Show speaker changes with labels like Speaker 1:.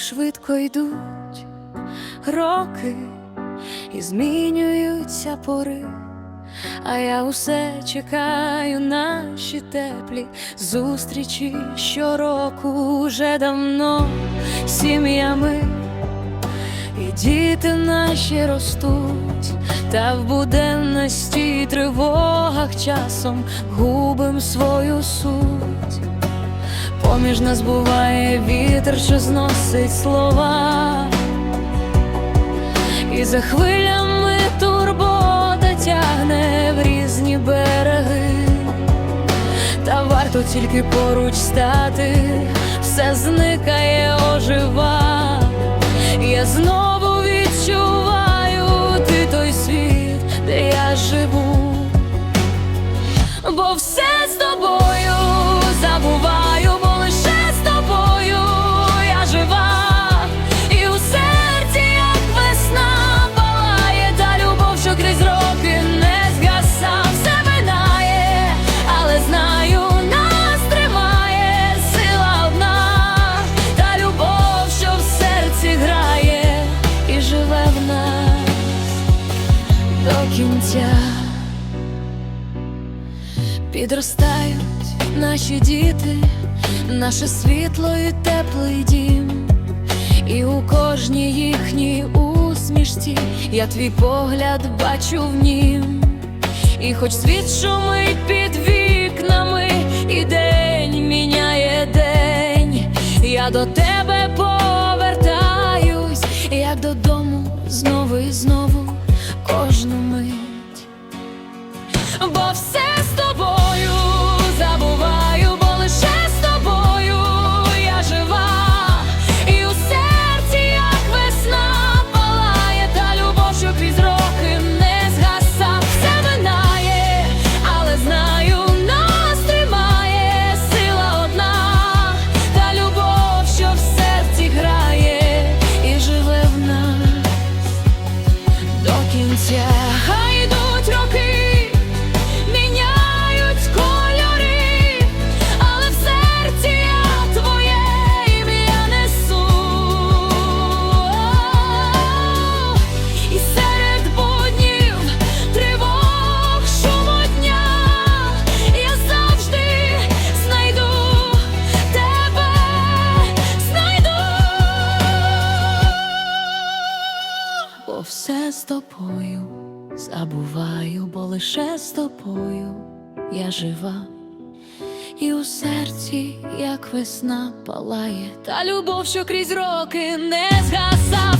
Speaker 1: швидко йдуть роки і змінюються пори, а я усе чекаю наші теплі зустрічі щороку уже давно сім'ями. І діти наші ростуть, та в буденності й тривогах часом губим свою суть. Поміж нас буває вітер, що зносить слова, і за хвилями турбота тягне в різні береги, та варто тільки поруч стати, все зникає, ожива. Я знову кінця. Підростають наші діти, наше світло і теплий дім, і у кожній їхній усмішці я твій погляд бачу в нім, і хоч світ шумить під вікнами, і день міняє день, я до тебе повертаюсь, як додому знову і знову кожну мить бо все з тобою. Забуваю, бо лише з тобою я жива, і у серці, як весна, палає, та любов, що крізь роки не згаса,